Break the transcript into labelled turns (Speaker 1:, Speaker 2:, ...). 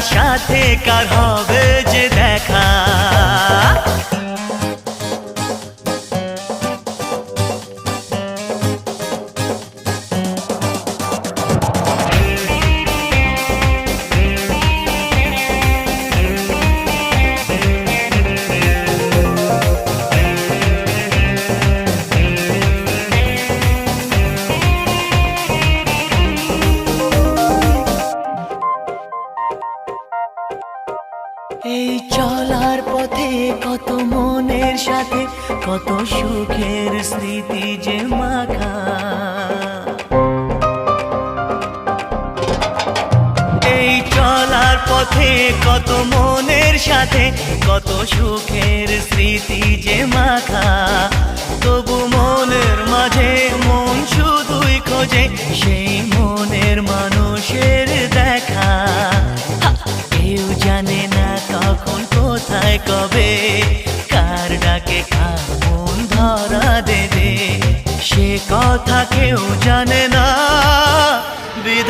Speaker 1: সাথে কার হবে যে দেখা? এই চলার পথে কত মনের সাথে, কত সুখের স্মৃতি যে মাখা। এই চলার পথে কত মনের সাথে, কত সুখের স্মৃতি যে মাখা। তবু মনের মাঝে সে কথা কেউ জানে না।